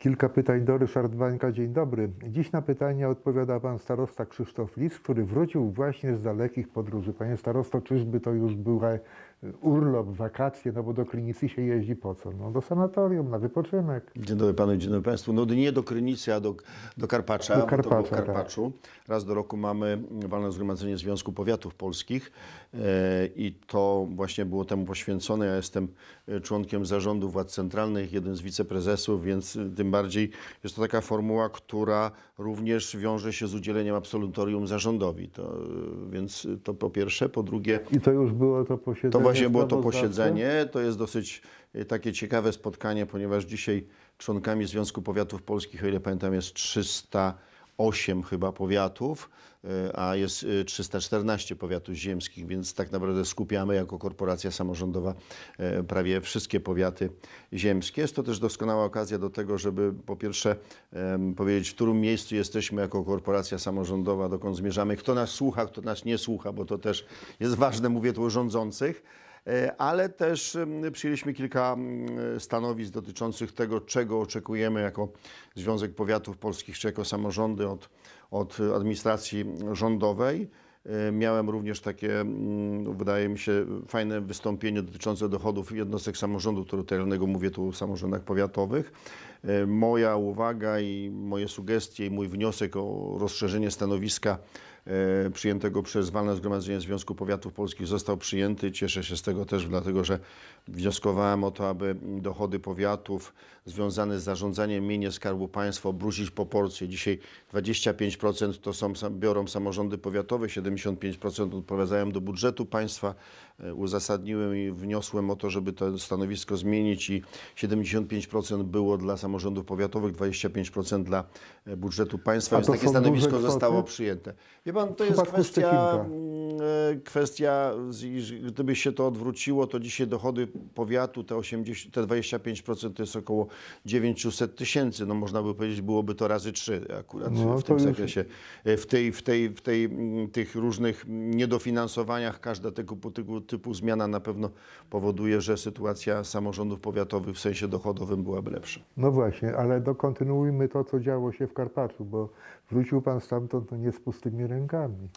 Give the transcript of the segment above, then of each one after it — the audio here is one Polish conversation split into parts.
Kilka pytań do Ryszard Bańka. Dzień dobry. Dziś na pytania odpowiada pan starosta Krzysztof Lis, który wrócił właśnie z dalekich podróży. Panie starosto, czyżby to już była urlop, wakacje, no bo do Krynicy się jeździ po co? No do sanatorium, na wypoczynek. Dzień dobry panu, dzień dobry państwu. No nie do Krynicy, a do, do Karpacza. Do to Karpacza, w Karpaczu. Raz do roku mamy walne zgromadzenie Związku Powiatów Polskich e, i to właśnie było temu poświęcone. Ja jestem e, członkiem zarządu władz centralnych, jeden z wiceprezesów, więc e, tym bardziej jest to taka formuła, która również wiąże się z udzieleniem absolutorium zarządowi. To, więc to po pierwsze. Po drugie, I to już było to posiedzenie właśnie było to posiedzenie. To jest dosyć e, takie ciekawe spotkanie, ponieważ dzisiaj członkami Związku Powiatów Polskich, o ile pamiętam, jest 308 chyba powiatów, e, a jest e, 314 powiatów ziemskich, więc tak naprawdę skupiamy jako korporacja samorządowa e, prawie wszystkie powiaty ziemskie. Jest to też doskonała okazja do tego, żeby po pierwsze powiedzieć, w którym miejscu jesteśmy jako korporacja samorządowa, dokąd zmierzamy, kto nas słucha, kto nas nie słucha, bo to też jest ważne, mówię tu o rządzących. E, ale też przyjęliśmy kilka stanowisk dotyczących tego, czego oczekujemy jako Związek Powiatów Polskich czy jako samorządy od, od administracji rządowej. E, Miałem również takie, wydaje mi się, fajne wystąpienie dotyczące dochodów jednostek samorządu terytorialnego, mówię tu o samorządach powiatowych. E, Moja uwaga i moje sugestie i mój wniosek o rozszerzenie stanowiska przyjętego przez Walne Zgromadzenie Związku Powiatów Polskich został przyjęty. Cieszę się z tego też, dlatego że wnioskowałem o to, aby dochody powiatów związane z zarządzaniem mieniem Skarbu Państwa obrócić proporcje. Dzisiaj 25% to są, biorą samorządy powiatowe, 75% odpowiadają do budżetu państwa. E, Uzasadniłem i wniosłem o to, żeby to stanowisko zmienić i 75% było dla samorządów powiatowych, 25% dla e, budżetu państwa, więc takie stanowisko zostało przyjęte. Wie pan, to jest kwestia, Szczecinka. mm, e, kwestia, gdyby się to odwróciło, to dzisiaj dochody powiatu, te, 80, te 25% to jest około 900 tysięcy. No można by powiedzieć, byłoby to razy trzy akurat No, w tym zakresie. E, W, tej, w, tej, w tej, mm, tych różnych niedofinansowaniach każda tego typu, typu zmiana na pewno powoduje, że sytuacja samorządów powiatowych w sensie dochodowym byłaby lepsza. No właśnie, ale dokontynuujmy to, co działo się w Karpaczu, bo wrócił pan stamtąd no, nie z pustymi rękami.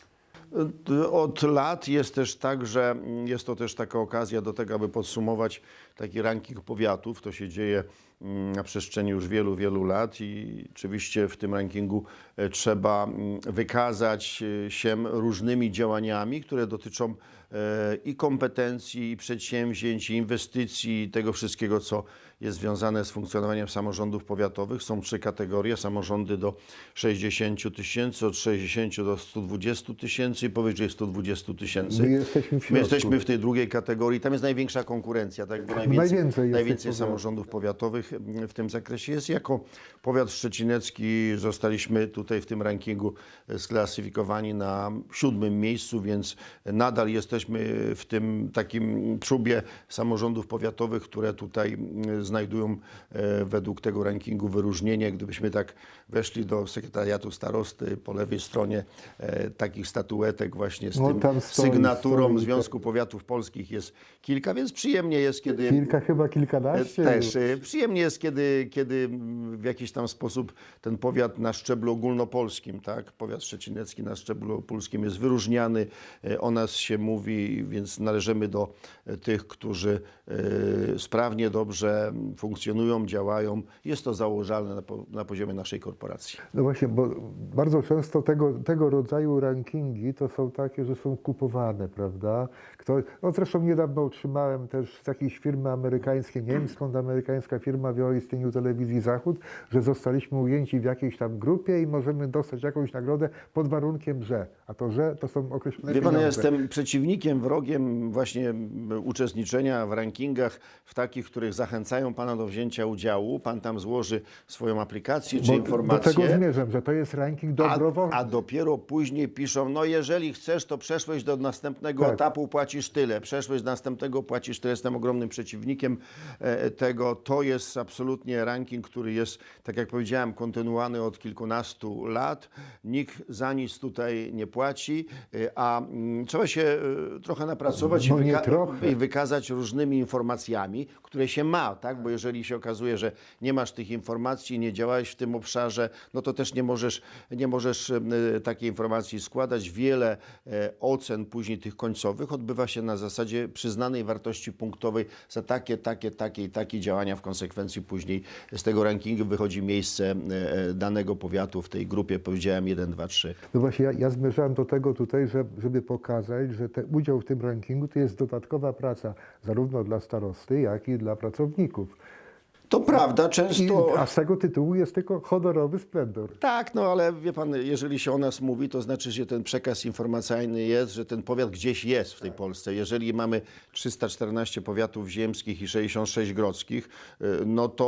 Od lat jest też tak, że jest to też taka okazja do tego, aby podsumować taki ranking powiatów. To się dzieje mm, na przestrzeni już wielu, wielu lat i oczywiście w tym rankingu e, trzeba mm, wykazać e, się różnymi działaniami, które dotyczą e, i kompetencji, i przedsięwzięć, i inwestycji, i tego wszystkiego, co jest związane z funkcjonowaniem samorządów powiatowych. Są trzy kategorie, samorządy do 60 tysięcy, od 60 do 120 tysięcy i powyżej 120 tysięcy. My jesteśmy w My środku. jesteśmy w tej drugiej kategorii. Tam jest największa konkurencja, tak? Najwięcej, Najwięcej najwięcej samorządów powiatowych w tym zakresie jest. Jako powiat szczecinecki zostaliśmy tutaj w tym rankingu sklasyfikowani na siódmym miejscu, więc nadal jesteśmy w tym takim czubie samorządów powiatowych, które tutaj znajdują e, według tego rankingu wyróżnienie. Gdybyśmy tak weszli do sekretariatu starosty po lewej stronie e, takich statuetek właśnie z No, tym sygnaturą. Związku Powiatów Polskich jest kilka, więc przyjemnie jest, kiedy Kilka, chyba kilkanaście. też e, przyjemnie jest, kiedy, kiedy w jakiś tam sposób ten powiat na szczeblu ogólnopolskim, tak, powiat szczecinecki na szczeblu polskim jest wyróżniany, e, o nas się mówi, więc należymy do e, tych, którzy e, sprawnie, dobrze funkcjonują, działają. Jest to założalne na, po, na poziomie naszej korporacji. No właśnie, bo bardzo często tego, tego rodzaju rankingi to są takie, że są kupowane, prawda? Kto, no zresztą niedawno otrzymałem też z jakiejś firmy amerykańskiej, nie wiem skąd amerykańska firma w istnieniu telewizji Zachód, że zostaliśmy ujęci w jakiejś tam grupie i możemy dostać jakąś nagrodę pod warunkiem, że. A to, że to są określone Wie pan, ja jestem przeciwnikiem, wrogiem właśnie uczestniczenia w rankingach w takich, których zachęcają pana do wzięcia udziału. Pan tam złoży swoją aplikację czy Bo informację. Do tego zmierzam, że to jest ranking A, dobrowolny. a dopiero później piszą, no jeżeli chcesz, to przeszłeś do następnego Tak. etapu, płacisz tyle, przeszłeś do następnego, płacisz tyle. Jestem ogromnym przeciwnikiem e, tego. To jest absolutnie ranking, który jest, tak jak powiedziałem, kontynuowany od kilkunastu lat. Nikt za nic tutaj nie płaci, y, a mm, trzeba się y, trochę napracować No i, wyka- trochę. i wykazać różnymi informacjami, które się ma, tak? Bo jeżeli się okazuje, że nie masz tych informacji, nie działałeś w tym obszarze, no to też nie możesz, nie możesz e, takiej informacji składać. Wiele e, ocen później tych końcowych odbywa się na zasadzie przyznanej wartości punktowej za takie, takie, takie i takie działania. W konsekwencji później z tego rankingu wychodzi miejsce e, danego powiatu w tej grupie, powiedziałem 1, 2, 3. No właśnie, ja, ja zmierzałem do tego tutaj, że, żeby pokazać, że ten udział w tym rankingu to jest dodatkowa praca zarówno dla starosty, jak i dla pracowników. To prawda, I, często... a z tego tytułu jest tylko honorowy splendor. Tak, no ale wie pan, jeżeli się o nas mówi, to znaczy, że ten przekaz informacyjny jest, że ten powiat gdzieś jest w tej Polsce. Jeżeli mamy 314 powiatów ziemskich i 66 grodzkich, y, no to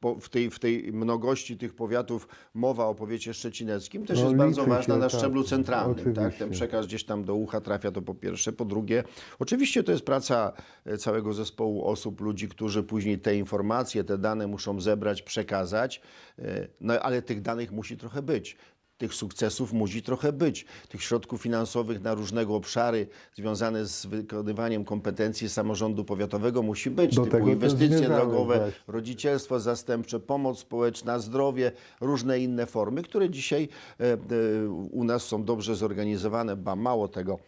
po- w tej, w tej mnogości tych powiatów mowa o powiecie szczecineckim też No, jest bardzo ważna się, na tak, szczeblu centralnym. Tak? Ten przekaz gdzieś tam do ucha trafia, to po pierwsze. Po drugie, oczywiście to jest praca e, całego zespołu osób, ludzi, którzy później te informacje, te dane muszą zebrać, przekazać, e, no ale tych danych musi trochę być. Tych sukcesów musi trochę być. Tych środków finansowych na różnego obszary związane z wykonywaniem kompetencji samorządu powiatowego musi być. Do typu inwestycje drogowe, właśnie. rodzicielstwo zastępcze, pomoc społeczna, zdrowie, różne inne formy, które dzisiaj e, e, u nas są dobrze zorganizowane, ba mało tego.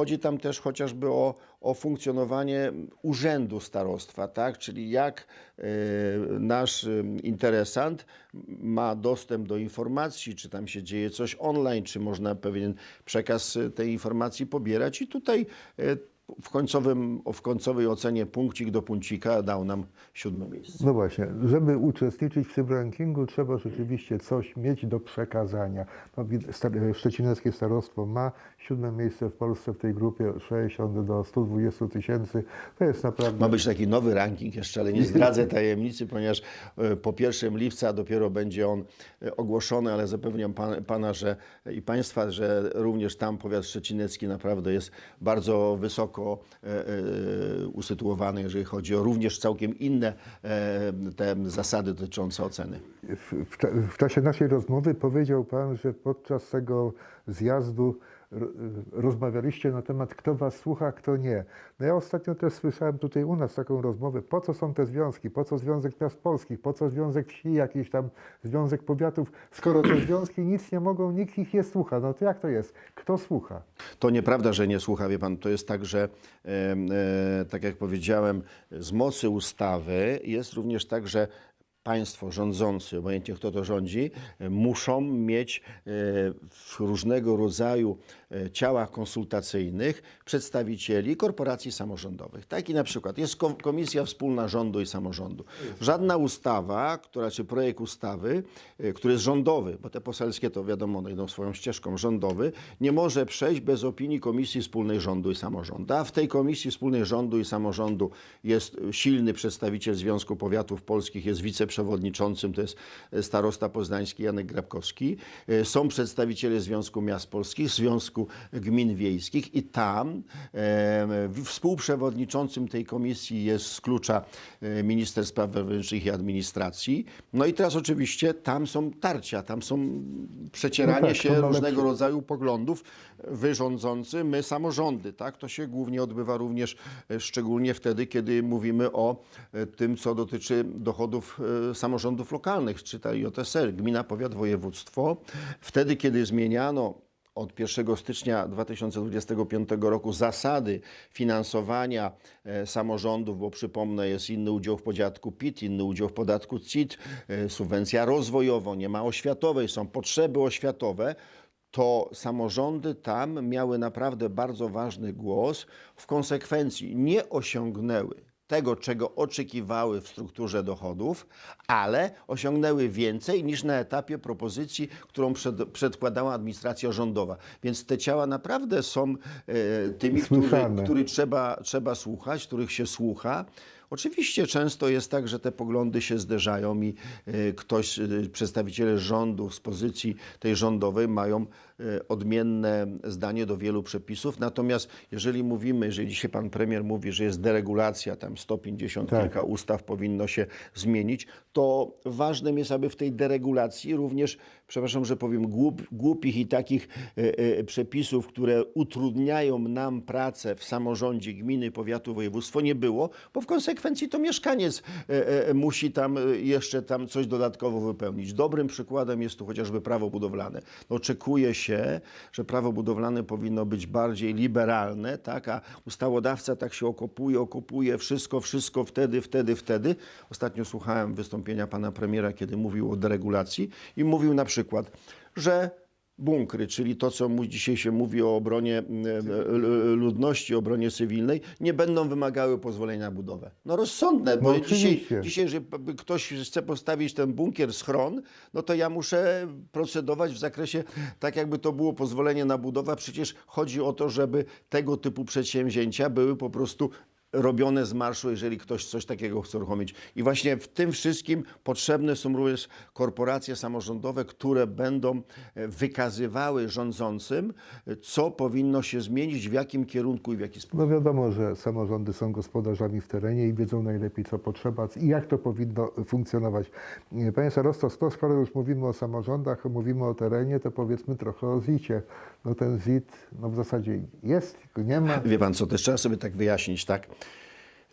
Chodzi tam też chociażby o, o funkcjonowanie urzędu starostwa, tak? czyli jak e, nasz e, interesant ma dostęp do informacji, czy tam się dzieje coś online, czy można pewien przekaz tej informacji pobierać i tutaj e, w, końcowym, w końcowej ocenie punkcik do punkcika dał nam siódme miejsce. No właśnie, żeby uczestniczyć w tym rankingu, trzeba rzeczywiście coś mieć do przekazania. No, sta- Szczecineckie Starostwo ma siódme miejsce w Polsce w tej grupie 60 do 120 tysięcy. To jest naprawdę... Ma być taki nowy ranking jeszcze, ale nie zdradzę tajemnicy, ponieważ e, po 1 lipca dopiero będzie on e, ogłoszony, ale zapewniam pan, Pana że, i Państwa, że również tam powiat szczecinecki naprawdę jest bardzo wysoko e, e, usytuowany, jeżeli chodzi o również całkiem inne e, te zasady dotyczące oceny. W, w, cza- w czasie naszej rozmowy powiedział Pan, że podczas tego zjazdu rozmawialiście na temat, kto Was słucha, kto nie. No ja ostatnio też słyszałem tutaj u nas taką rozmowę, po co są te związki, po co Związek Miast Polskich, po co Związek Wsi, jakiś tam Związek Powiatów, skoro te związki nic nie mogą, nikt ich nie słucha. No to jak to jest? Kto słucha? To nieprawda, że nie słucha, wie pan. To jest tak, że e, e, tak jak powiedziałem, z mocy ustawy jest również tak, że państwo rządzący, obojętnie kto to rządzi, e, muszą mieć e, w różnego rodzaju e, ciałach konsultacyjnych przedstawicieli korporacji samorządowych. Taki na przykład jest ko- Komisja Wspólna Rządu i Samorządu. Żadna ustawa, która, czy projekt ustawy, który jest rządowy, bo te poselskie to wiadomo, one idą swoją ścieżką, rządowy, nie może przejść bez opinii Komisji Wspólnej Rządu i Samorządu. A w tej Komisji Wspólnej Rządu i Samorządu jest silny przedstawiciel Związku Powiatów Polskich, jest wiceprzewodniczącym, to jest starosta poznański Janek Grabkowski. E, Są przedstawiciele Związku Miast Polskich, Związku Gmin Wiejskich i tam e, współprzewodniczącym tej komisji jest z klucza e, minister spraw wewnętrznych i administracji. No i teraz oczywiście tam są tarcia, tam są przecieranie No tak, się różnego rodzaju poglądów. Wy rządzący, my samorządy, tak? To się głównie odbywa również szczególnie wtedy, kiedy mówimy o tym, co dotyczy dochodów samorządów lokalnych, czy ta JSR, gmina, powiat, województwo. Wtedy, kiedy zmieniano od 1 stycznia 2025 roku zasady finansowania e, samorządów, bo przypomnę, jest inny udział w podatku PIT, inny udział w podatku CIT, e, subwencja rozwojowa, nie ma oświatowej, są potrzeby oświatowe, to samorządy tam miały naprawdę bardzo ważny głos. W konsekwencji nie osiągnęły tego, czego oczekiwały w strukturze dochodów, ale osiągnęły więcej niż na etapie propozycji, którą przed, przedkładała administracja rządowa. Więc te ciała naprawdę są e, tymi, który, Słyszane. który trzeba, trzeba słuchać, których się słucha. Oczywiście często jest tak, że te poglądy się zderzają i e, ktoś, e, przedstawiciele rządu z pozycji tej rządowej mają odmienne zdanie do wielu przepisów. Natomiast jeżeli mówimy, jeżeli dzisiaj pan premier mówi, że jest deregulacja, tam 150 Tak. kilka ustaw powinno się zmienić, to ważnym jest, aby w tej deregulacji również, przepraszam, że powiem, głup, głupich i takich e, e, przepisów, które utrudniają nam pracę w samorządzie gminy, powiatu, województwo nie było, bo w konsekwencji to mieszkaniec e, e, musi tam e, jeszcze tam coś dodatkowo wypełnić. Dobrym przykładem jest tu chociażby prawo budowlane. Oczekuje się, że prawo budowlane powinno być bardziej liberalne, tak, a ustawodawca tak się okopuje, okopuje wszystko, wszystko wtedy, wtedy, wtedy. Ostatnio słuchałem wystąpienia pana premiera, kiedy mówił o deregulacji i mówił na przykład, że bunkry, czyli to, co mu dzisiaj się mówi o obronie e, ludności, obronie cywilnej, nie będą wymagały pozwolenia na budowę. No rozsądne, bo No dzisiaj, dzisiaj, że ktoś chce postawić ten bunkier, schron, no to ja muszę procedować w zakresie, tak jakby to było pozwolenie na budowę. Przecież chodzi o to, żeby tego typu przedsięwzięcia były po prostu robione z marszu, jeżeli ktoś coś takiego chce uruchomić. I właśnie w tym wszystkim potrzebne są również korporacje samorządowe, które będą e, wykazywały rządzącym, e, co powinno się zmienić, w jakim kierunku i w jaki sposób. No wiadomo, że samorządy są gospodarzami w terenie i wiedzą najlepiej, co potrzeba i jak to powinno funkcjonować. Panie Starosto, to skoro już mówimy o samorządach, mówimy o terenie, to powiedzmy trochę o ZIT-ie. No ten ZIT no w zasadzie jest, go nie ma. Wie pan co, też trzeba sobie tak wyjaśnić, tak?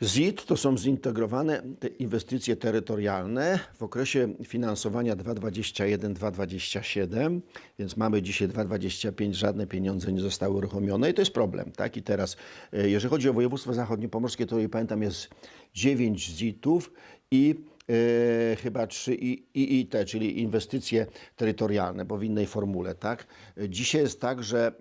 ZIT to są zintegrowane te inwestycje terytorialne w okresie finansowania 2021-2027, więc mamy dzisiaj 2025, żadne pieniądze nie zostały uruchomione i to jest problem, tak? I teraz, e, jeżeli chodzi o województwo zachodniopomorskie, to pamiętam jest 9 ZIT-ów i e, chyba trzy I- IIT, czyli inwestycje terytorialne, bo w innej formule, tak? Dzisiaj jest tak, że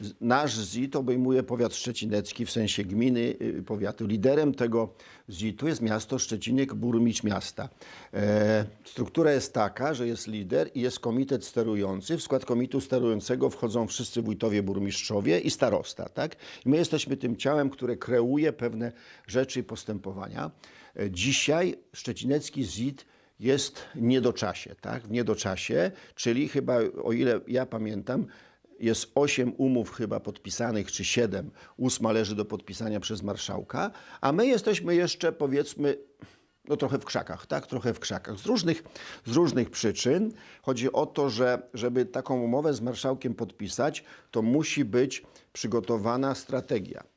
z- nasz ZIT obejmuje powiat szczecinecki, w sensie gminy, y, powiatu. Liderem tego ZIT-u jest miasto Szczecinek, burmistrz miasta. E, struktura jest taka, że jest lider i jest komitet sterujący. W skład komitetu sterującego wchodzą wszyscy wójtowie, burmistrzowie i starosta, tak? I my jesteśmy tym ciałem, które kreuje pewne rzeczy i postępowania. E, Dzisiaj szczecinecki ZIT jest niedoczasie, tak? W niedoczasie, czyli chyba, o ile ja pamiętam, jest osiem umów chyba podpisanych, czy siedem. Ósma leży do podpisania przez marszałka, a my jesteśmy jeszcze, powiedzmy, no trochę w krzakach, tak? Trochę w krzakach. Z różnych, z różnych przyczyn. Chodzi o to, że żeby taką umowę z marszałkiem podpisać, to musi być przygotowana strategia.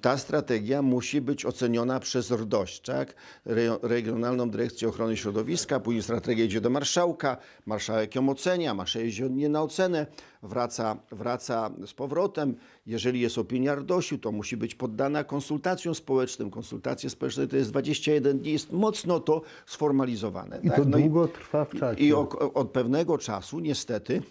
Ta strategia musi być oceniona przez RDOŚ, tak? Re- Regionalną Dyrekcję Ochrony Środowiska, później strategia idzie do marszałka, marszałek ją ocenia, ma 60 dni na ocenę, wraca, wraca z powrotem. Jeżeli jest opinia RDOŚu, to musi być poddana konsultacjom społecznym. Konsultacje społeczne to jest 21 dni, jest mocno to sformalizowane. I tak? to No długo trwa w czasie. i od pewnego czasu, niestety,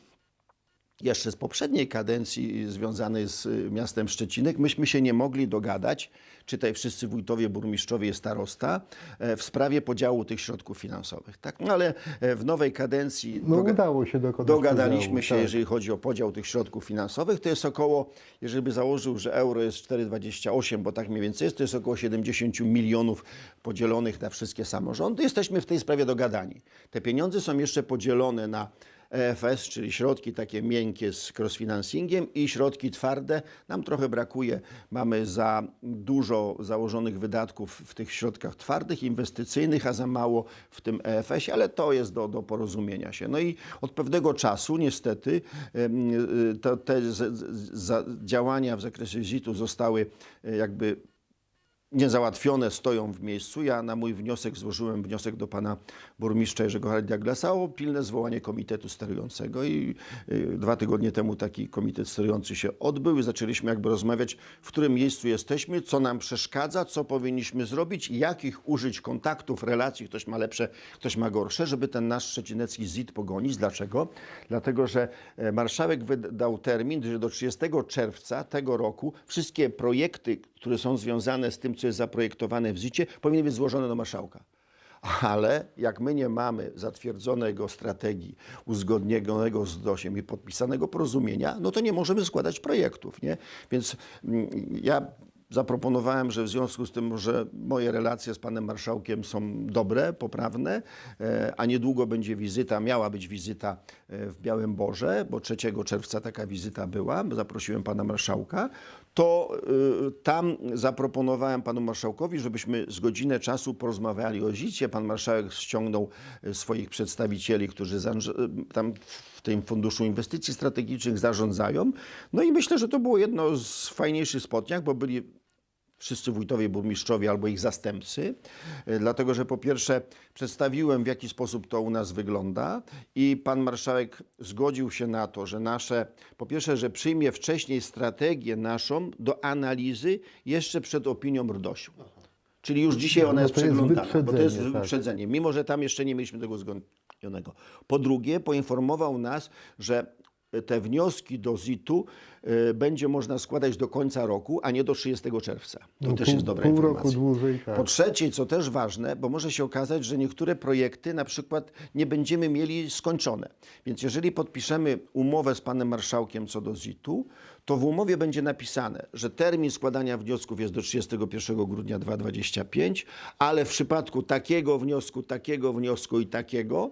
jeszcze z poprzedniej kadencji związanej z y, miastem Szczecinek, myśmy się nie mogli dogadać, czytaj wszyscy wójtowie, burmistrzowie starosta, e, w sprawie podziału tych środków finansowych. Tak? No ale e, w nowej kadencji No udało się dokonać dogadaliśmy podziału, się, tak. jeżeli chodzi o podział tych środków finansowych, to jest około, jeżeli by założył, że euro jest 4,28, bo tak mniej więcej jest, to jest około 70 milionów podzielonych na wszystkie samorządy. Jesteśmy w tej sprawie dogadani. Te pieniądze są jeszcze podzielone na EFS, czyli środki takie miękkie z crossfinancingiem i środki twarde. Nam trochę brakuje. Mamy za dużo założonych wydatków w tych środkach twardych, inwestycyjnych, a za mało w tym EFS-ie, ale to jest do, do porozumienia się. No i od pewnego czasu niestety y, te działania w zakresie ZIT-u zostały e, jakby niezałatwione stoją w miejscu. Ja na mój wniosek złożyłem wniosek do pana burmistrza Jerzego Hardia-Glasa o pilne zwołanie komitetu sterującego i y, dwa tygodnie temu taki komitet sterujący się odbył i zaczęliśmy jakby rozmawiać, w którym miejscu jesteśmy, co nam przeszkadza, co powinniśmy zrobić, jakich użyć kontaktów, relacji, ktoś ma lepsze, ktoś ma gorsze, żeby ten nasz szczecinecki ZIT pogonić. Dlaczego? Dlatego, że e, marszałek wydał termin, że do 30 czerwca tego roku wszystkie projekty, które są związane z tym, co jest zaprojektowane w ZIT-cie, powinny być złożone do marszałka. Ale jak my nie mamy zatwierdzonego strategii, uzgodnionego z DOSiem i podpisanego porozumienia, no to nie możemy składać projektów, nie? Więc mm, ja zaproponowałem, że w związku z tym, że moje relacje z panem marszałkiem są dobre, poprawne, e, a niedługo będzie wizyta, miała być wizyta e, w Białym Borze, bo 3 czerwca taka wizyta była, zaprosiłem pana marszałka, to y, tam zaproponowałem panu marszałkowi, żebyśmy z godzinę czasu porozmawiali o ZIT-ie. Pan marszałek ściągnął swoich przedstawicieli, którzy tam w tym Funduszu Inwestycji Strategicznych zarządzają. No i myślę, że to było jedno z fajniejszych spotkań, bo byli wszyscy wójtowie, burmistrzowie albo ich zastępcy, y, dlatego że po pierwsze przedstawiłem w jaki sposób to u nas wygląda i pan marszałek zgodził się na to, że nasze, po pierwsze, że przyjmie wcześniej strategię naszą do analizy jeszcze przed opinią RDOŚ-u. Czyli już dzisiaj ona No jest przeglądana, bo to jest wyprzedzenie, tak. mimo że tam jeszcze nie mieliśmy tego uzgodnionego. Po drugie, poinformował nas, że te wnioski do ZIT-u y, będzie można składać do końca roku, a nie do 30 czerwca. To No, też pół- jest dobra pół informacja. roku dłużej, tak. Po trzecie, co też ważne, bo może się okazać, że niektóre projekty na przykład nie będziemy mieli skończone. Więc jeżeli podpiszemy umowę z panem marszałkiem co do ZIT-u, to w umowie będzie napisane, że termin składania wniosków jest do 31 grudnia 2025, ale w przypadku takiego wniosku, takiego wniosku i takiego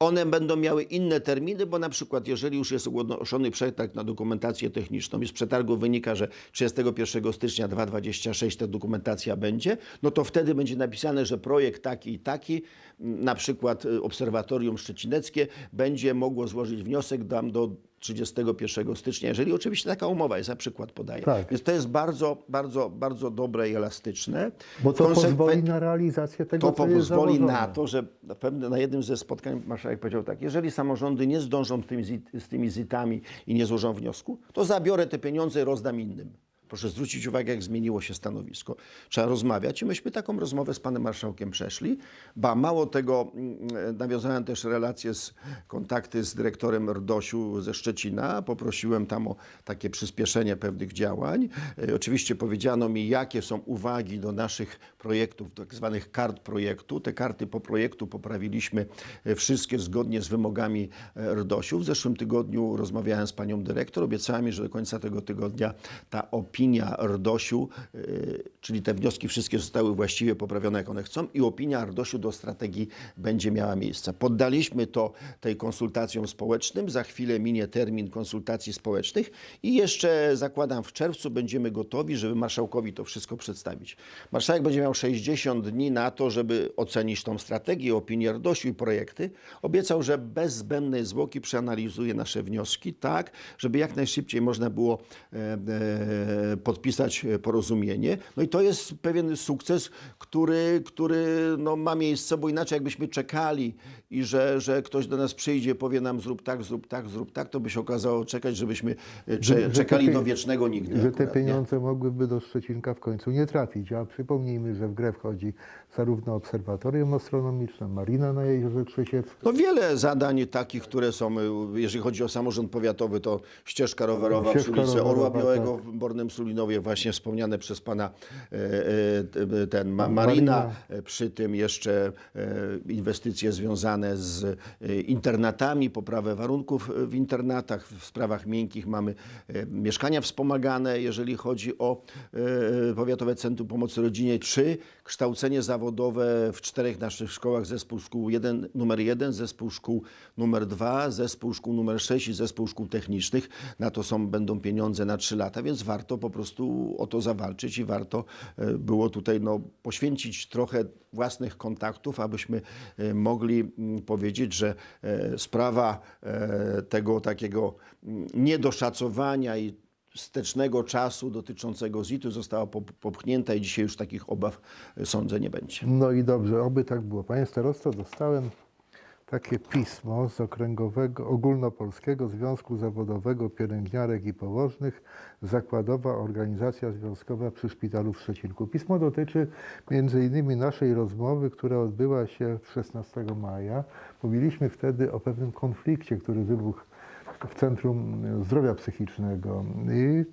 one będą miały inne terminy, bo na przykład jeżeli już jest ogłoszony przetarg na dokumentację techniczną i z przetargu wynika, że 31 stycznia 2026 ta dokumentacja będzie, no to wtedy będzie napisane, że projekt taki i taki, m, na przykład y, Obserwatorium Szczecineckie, będzie mogło złożyć wniosek do 31 stycznia, jeżeli oczywiście taka umowa jest, za przykład podaję. Tak. Więc to jest bardzo, bardzo, bardzo dobre i elastyczne. Bo to Konsekwen- pozwoli na realizację tego, to co jest pozwoli założone. na to, że na, pewne, na jednym ze spotkań marszałek powiedział tak, jeżeli samorządy nie zdążą z tymi, z tymi zitami i nie złożą wniosku, to zabiorę te pieniądze i rozdam innym. Proszę zwrócić uwagę, jak zmieniło się stanowisko. Trzeba rozmawiać i myśmy taką rozmowę z panem marszałkiem przeszli. Ba, mało tego, mm, nawiązałem też relacje z kontakty z dyrektorem RDOŚ-u ze Szczecina. Poprosiłem tam o takie przyspieszenie pewnych działań. E, Oczywiście powiedziano mi, jakie są uwagi do naszych projektów, tak zwanych kart projektu. Te karty po projektu poprawiliśmy e, wszystkie zgodnie z wymogami e, RDOŚ-u. W zeszłym tygodniu rozmawiałem z panią dyrektor. Obiecała mi, że do końca tego tygodnia ta opinia RDOŚ-u, e, czyli te wnioski wszystkie zostały właściwie poprawione, jak one chcą i opinia RDOŚ-u do strategii będzie miała miejsce. Poddaliśmy to tej konsultacjom społecznym. Za chwilę minie termin konsultacji społecznych i jeszcze zakładam w czerwcu będziemy gotowi, żeby marszałkowi to wszystko przedstawić. Marszałek będzie miał 60 dni na to, żeby ocenić tą strategię, opinię RDOŚ-u i projekty. Obiecał, że bez zbędnej zwłoki przeanalizuje nasze wnioski tak, żeby jak najszybciej można było e, e, podpisać e, porozumienie. No i to jest pewien sukces, który, który no, ma miejsce, bo inaczej jakbyśmy czekali i że, że ktoś do nas przyjdzie, powie nam zrób tak, zrób tak, zrób tak, to by się okazało czekać, żebyśmy e, cze, te czekali do wiecznego nigdy. Że te akurat, nie? pieniądze mogłyby do Szczecinka w końcu nie trafić. A przypomnijmy, że w grę wchodzi zarówno obserwatorium astronomiczne, marina na Jeziorze Trzecieckim, No wiele zadań takich, które są, y, jeżeli chodzi o samorząd powiatowy, to ścieżka rowerowa przy Ścieżka ulicy Orła Białego tak. w Bornym Sulinowie, właśnie wspomniane przez pana e, e, t- ten ma, Marina. E, przy tym jeszcze e, inwestycje związane z e, internatami, poprawę warunków e, w internatach, w sprawach miękkich mamy e, mieszkania wspomagane, jeżeli chodzi o e, Powiatowe Centrum Pomocy Rodzinie, czy kształcenie zawodowe w czterech naszych szkołach, zespół szkół numer jeden, zespół szkół numer dwa, zespół szkół numer sześć i zespół szkół technicznych. Na to są, będą pieniądze na trzy lata, więc warto po prostu o to zawalczyć i warto e, było tutaj no, poświęcić trochę własnych kontaktów, abyśmy e, mogli mm, powiedzieć, że e, sprawa tego takiego mm, niedoszacowania i wstecznego czasu dotyczącego ZIT-u została pop- popchnięta i dzisiaj już takich obaw sądzę nie będzie. No i dobrze, oby tak było. Panie starosto, dostałem takie pismo z Okręgowego Ogólnopolskiego Związku Zawodowego Pielęgniarek i Położnych, Zakładowa Organizacja Związkowa przy Szpitalu w Szczecinku. Pismo dotyczy innymi naszej rozmowy, która odbyła się 16 maja. Mówiliśmy wtedy o pewnym konflikcie, który wybuchł w Centrum Zdrowia Psychicznego. I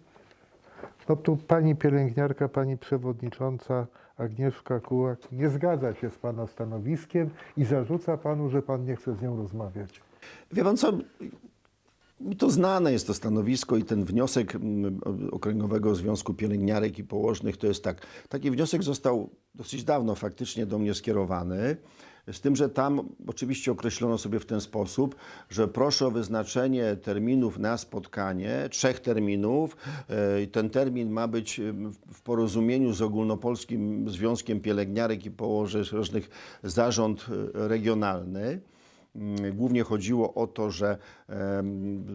no tu pani pielęgniarka, pani przewodnicząca Agnieszka Kułak nie zgadza się z pana stanowiskiem i zarzuca panu, że pan nie chce z nią rozmawiać. Wie pan co? Mi to znane jest to stanowisko i ten wniosek mm, Okręgowego Związku Pielęgniarek i Położnych to jest tak. Taki wniosek został dosyć dawno faktycznie do mnie skierowany. Z tym, że tam oczywiście określono sobie w ten sposób, że proszę o wyznaczenie terminów na spotkanie, trzech terminów. E, Ten termin ma być em, w- porozumieniu z Ogólnopolskim Związkiem Pielęgniarek i Położnych zarząd e, regionalny. Mm, Głównie chodziło o to, że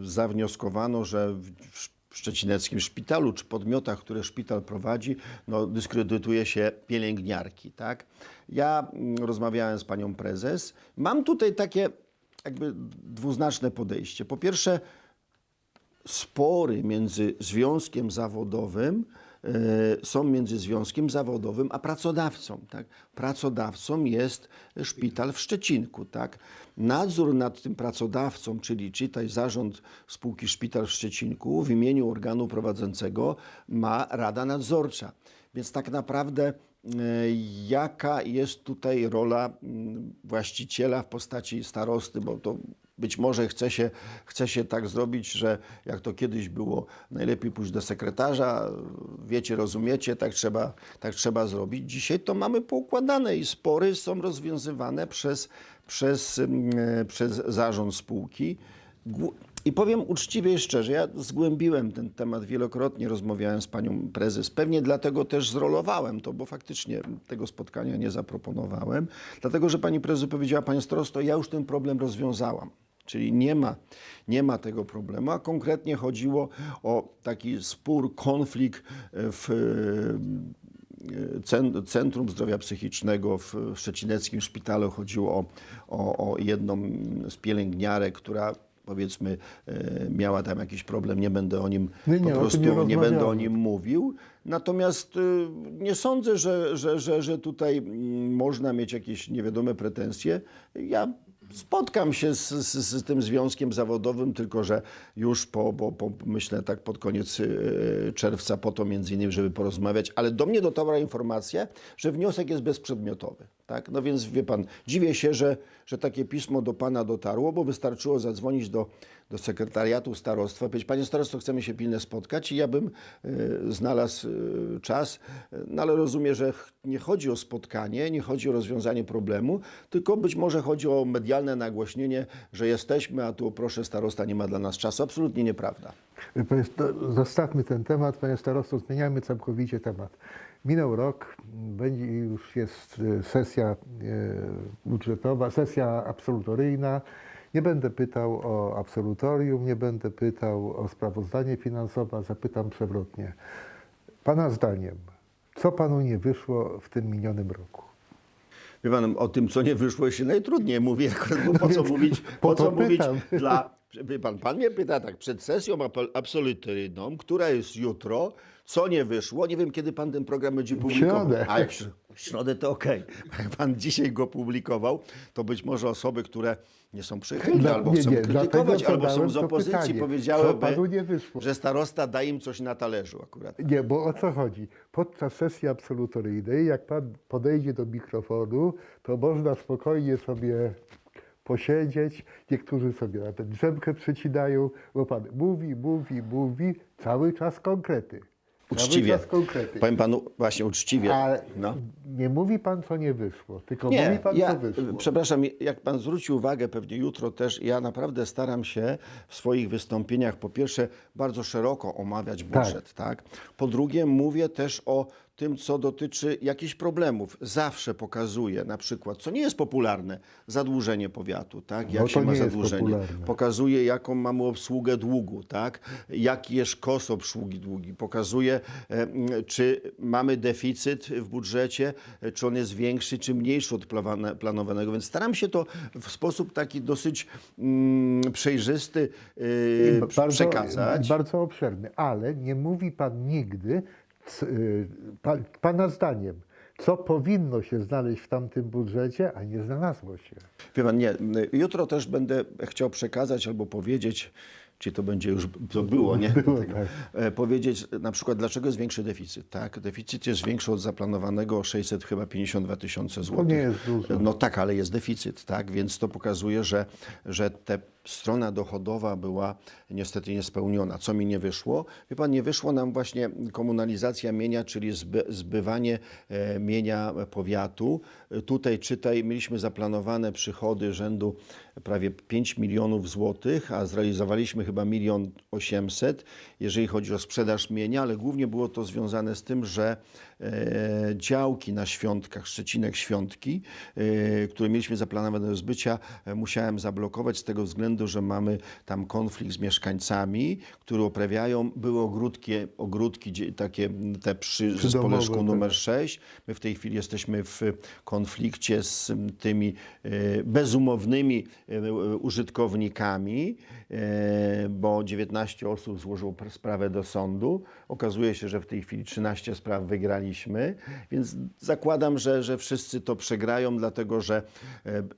zawnioskowano, że w szczecineckim szpitalu czy podmiotach, które szpital prowadzi, no, dyskredytuje się pielęgniarki. Tak? Ja mm, rozmawiałem z panią prezes. Mam tutaj takie jakby dwuznaczne podejście. Po pierwsze, spory między związkiem zawodowym są między związkiem zawodowym a pracodawcą. Tak? Pracodawcą jest szpital w Szczecinku. Tak? Nadzór nad tym pracodawcą, czyli czytaj zarząd spółki Szpital w Szczecinku w imieniu organu prowadzącego ma Rada Nadzorcza. Więc tak naprawdę e, jaka jest tutaj rola mm, właściciela w postaci starosty, bo to być może chce się, chce się tak zrobić, że jak to kiedyś było, najlepiej pójść do sekretarza, wiecie, rozumiecie, tak trzeba, tak trzeba zrobić. Dzisiaj to mamy poukładane i spory są rozwiązywane przez, przez, mm, e, przez zarząd spółki. I powiem uczciwie i szczerze, ja zgłębiłem ten temat wielokrotnie, rozmawiałem z panią prezes. Pewnie dlatego też zrolowałem to, bo faktycznie tego spotkania nie zaproponowałem. Dlatego, że pani prezes powiedziała, panie starosto, ja już ten problem rozwiązałam. Czyli nie ma, nie ma tego problemu, a konkretnie chodziło o taki spór, konflikt w e, Cen- Centrum Zdrowia Psychicznego w Szczecineckim Szpitalu. Chodziło o, o, o jedną z pielęgniarek, która powiedzmy e, miała tam jakiś problem, nie będę o nim Nie, nie, po prostu nie nie będę o nim mówił. Natomiast nie sądzę, że, że, że, że tutaj mm, można mieć jakieś niewiadome pretensje. Ja spotkam się z, z, z tym związkiem zawodowym, tylko że już po, po, po myślę tak pod koniec y, czerwca po to między innymi, żeby porozmawiać, ale do mnie dotarła informacja, że wniosek jest bezprzedmiotowy. Tak? No więc wie pan, dziwię się, że, że takie pismo do pana dotarło, bo wystarczyło zadzwonić do, do sekretariatu starostwa, powiedzieć, panie starosto, chcemy się pilnie spotkać i ja bym y, znalazł y, czas, no ale rozumiem, że nie chodzi o spotkanie, nie chodzi o rozwiązanie problemu, tylko być może chodzi o medialne nagłośnienie, że jesteśmy, a tu proszę starosta, nie ma dla nas czasu. Absolutnie nieprawda. Zostawmy ten temat, panie starosto, zmieniamy całkowicie temat. Minął rok, będzie już jest e, sesja e, budżetowa, sesja absolutoryjna. Nie będę pytał o absolutorium, nie będę pytał o sprawozdanie finansowe, zapytam przewrotnie. Pana zdaniem, co panu nie wyszło w tym minionym roku? Wie pan, o tym, co nie wyszło, się najtrudniej mówi, bo po co Więc mówić, po po co mówić pytam. dla... Wie pan, pan mnie pyta tak, przed sesją absolutoryjną, która jest jutro, co nie wyszło, nie wiem, kiedy pan ten program będzie publikował. środę. A w w środę to okej. Jak pan dzisiaj go publikował, to być może osoby, które nie są przychylne, Dla- albo nie, chcą nie, krytykować, albo są z opozycji, pytanie. Powiedziałyby, że starosta da im coś na talerzu akurat. Nie, bo o co chodzi? Podczas sesji absolutoryjnej, jak pan podejdzie do mikrofonu, to można spokojnie sobie posiedzieć. Niektórzy sobie nawet drzemkę przycinają, bo pan mówi, mówi, mówi, cały czas konkrety. Uczciwie. Konkrety. Powiem panu właśnie uczciwie. A no. nie mówi pan, co nie wyszło, tylko Nie, mówi pan, ja, co wyszło. przepraszam, jak pan zwróci uwagę, pewnie jutro też, ja naprawdę staram się w swoich wystąpieniach po pierwsze bardzo szeroko omawiać budżet, tak? Po drugie mówię też o tym, co dotyczy jakichś problemów. Zawsze pokazuję na przykład, co nie jest popularne, zadłużenie powiatu, tak? Jak No się ma zadłużenie. Pokazuje, jaką mamy obsługę długu, tak? Jaki jest kos obsługi długi. Pokazuje, czy mamy deficyt w budżecie, czy on jest większy, czy mniejszy od planowanego. Więc staram się to w sposób taki dosyć mm, przejrzysty e, przekazać. Bardzo obszerny, ale nie mówi pan nigdy, y, pana zdaniem, co powinno się znaleźć w tamtym budżecie, a nie znalazło się. Wie pan, nie. Jutro też będę chciał przekazać albo powiedzieć, czyli to będzie już, to było, nie? Było, tak. E, Powiedzieć na przykład, dlaczego jest większy deficyt, tak? Deficyt jest większy od zaplanowanego o 600 chyba 52 tysiące złotych. nie jest dużo. No tak, ale jest deficyt, tak? Więc to pokazuje, że, że te strona dochodowa była niestety niespełniona. Co mi nie wyszło? Wie pan, nie wyszło nam właśnie komunalizacja mienia, czyli zby, zbywanie e, mienia powiatu. Tutaj czytaj, mieliśmy zaplanowane przychody rzędu prawie 5 milionów złotych, a zrealizowaliśmy chyba milion 800, jeżeli chodzi o sprzedaż mienia, ale głównie było to związane z tym, że e, działki na świątkach, Szczecinek Świątki, e, które mieliśmy zaplanowane do zbycia, musiałem zablokować z tego względu, że mamy tam konflikt z mieszkańcami, którzy uprawiają, były ogródki, ogródki takie te przy szkół tak. numer 6. My w tej chwili jesteśmy w konflikcie z tymi e, bezumownymi e, użytkownikami, e, bo 19 osób złożyło pr- sprawę do sądu. Okazuje się, że w tej chwili 13 spraw wygraliśmy, więc zakładam, że, że wszyscy to przegrają, dlatego że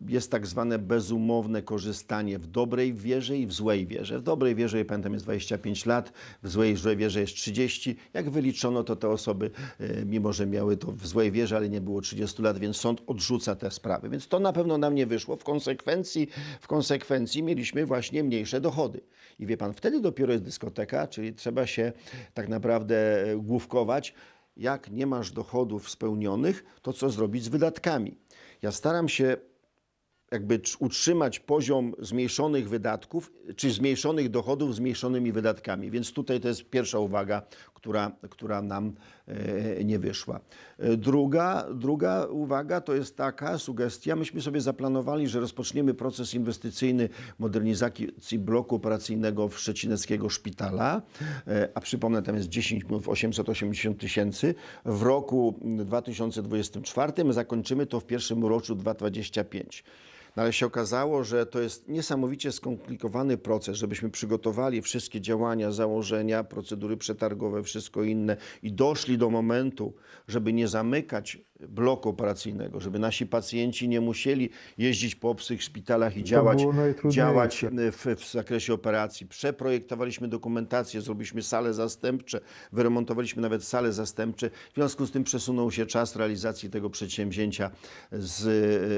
jest tak zwane bezumowne korzystanie w dobrej wierze i w złej wierze. W dobrej wierze, ja pamiętam, jest 25 lat, w złej wierze jest 30. Jak wyliczono, to te osoby, e, mimo że miały to w złej wierze, ale nie było 30 lat, więc sąd odrzuca te sprawy. Więc to na pewno nam nie wyszło. W konsekwencji, w konsekwencji mieliśmy właśnie mniejsze dochody. I wie pan, wtedy dopiero jest dyskoteka, czyli trzeba się tak naprawdę e, główkować, jak nie masz dochodów spełnionych, to co zrobić z wydatkami. Ja staram się jakby tr- utrzymać poziom zmniejszonych wydatków, czy zmniejszonych dochodów zmniejszonymi wydatkami. Więc tutaj to jest pierwsza uwaga, która, która nam e, nie wyszła. E, Druga, druga uwaga to jest taka sugestia. Myśmy sobie zaplanowali, że rozpoczniemy proces inwestycyjny modernizacji bloku operacyjnego w Szczecineckiego Szpitala, e, a przypomnę, tam jest 10 milionów 880 tysięcy. W roku 2024 zakończymy to w pierwszym roczu 2025. No ale się okazało, że to jest niesamowicie skomplikowany proces, żebyśmy przygotowali wszystkie działania, założenia, procedury przetargowe, wszystko inne i doszli do momentu, żeby nie zamykać bloku operacyjnego, żeby nasi pacjenci nie musieli jeździć po obcych szpitalach i działać, działać w, w zakresie operacji. Przeprojektowaliśmy dokumentację, zrobiliśmy sale zastępcze, wyremontowaliśmy nawet sale zastępcze. W związku z tym przesunął się czas realizacji tego przedsięwzięcia z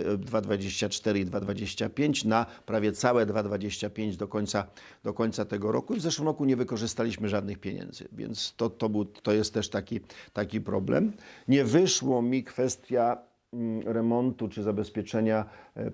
e, 2,24 i 2,25 na prawie całe 2,25 do końca, do końca tego roku. I w zeszłym roku nie wykorzystaliśmy żadnych pieniędzy, więc to, to, był, to jest też taki, taki problem. Nie wyszło mi kwestia mm, remontu czy zabezpieczenia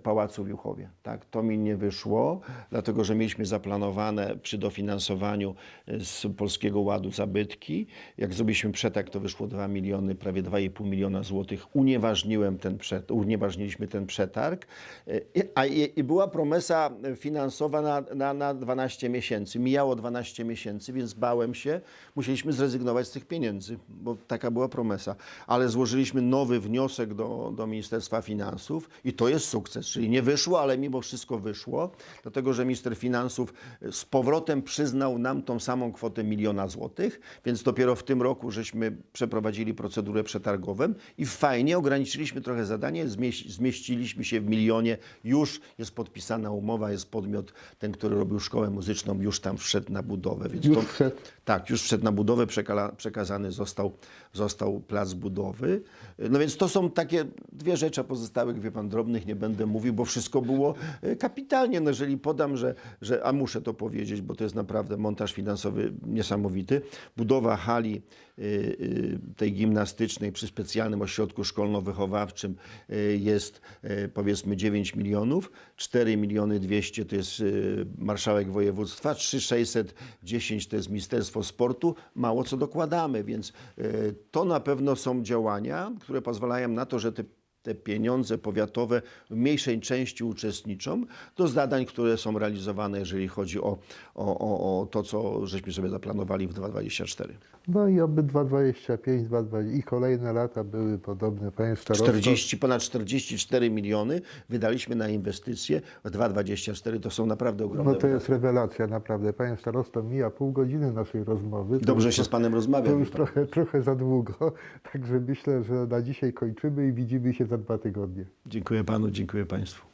pałacu w Juchowie. Tak, to mi nie wyszło, dlatego że mieliśmy zaplanowane przy dofinansowaniu e, z Polskiego Ładu zabytki. Jak zrobiliśmy przetarg, to wyszło 2 miliony, prawie 2,5 miliona złotych. Unieważniłem ten przetarg, unieważniliśmy ten przetarg, E, a i była promesa finansowa na, na, na 12 miesięcy. Mijało 12 miesięcy, więc bałem się, musieliśmy zrezygnować z tych pieniędzy, bo taka była promesa. Ale złożyliśmy nowy wniosek do, do Ministerstwa Finansów i to jest sukces, czyli nie wyszło, ale mimo wszystko wyszło, dlatego że minister finansów z powrotem przyznał nam tą samą kwotę miliona złotych, więc dopiero w tym roku żeśmy przeprowadzili procedurę przetargową i fajnie ograniczyliśmy trochę zadanie, zmieś- zmieściliśmy się w milionie, już jest podpisana umowa, jest podmiot, ten, który robił szkołę muzyczną, już tam wszedł na budowę. Więc Już to, wszedł. Tak, już wszedł na budowę, przekala, przekazany został, został plac budowy. No więc to są takie dwie rzeczy, a pozostałych, wie pan, drobnych nie będę mówił, bo wszystko było e, kapitalnie. No jeżeli podam, że, że, a muszę to powiedzieć, bo to jest naprawdę montaż finansowy niesamowity. Budowa hali y, y, tej gimnastycznej przy specjalnym ośrodku szkolno-wychowawczym jest powiedzmy 9 milionów, 4 miliony 200 to jest marszałek województwa, 3610 to jest Ministerstwo Sportu. Mało co dokładamy, więc y, to na pewno są działania, które pozwalają na to, że te te pieniądze powiatowe w mniejszej części uczestniczą do zadań, które są realizowane, jeżeli chodzi o, o, o, o to, co żeśmy sobie zaplanowali w 2024. No i oby 2,25, 2,20 i kolejne lata były podobne. Panie starosto, 40, ponad 44 miliony wydaliśmy na inwestycje w 2024. To są naprawdę ogromne No to jest rewelacja, naprawdę. Panie starosto, mija pół godziny naszej rozmowy. Dobrze się z panem rozmawia. To już pan. trochę, trochę za długo, także myślę, że na dzisiaj kończymy i widzimy się dwa tygodnie. Dziękuję panu, dziękuję państwu.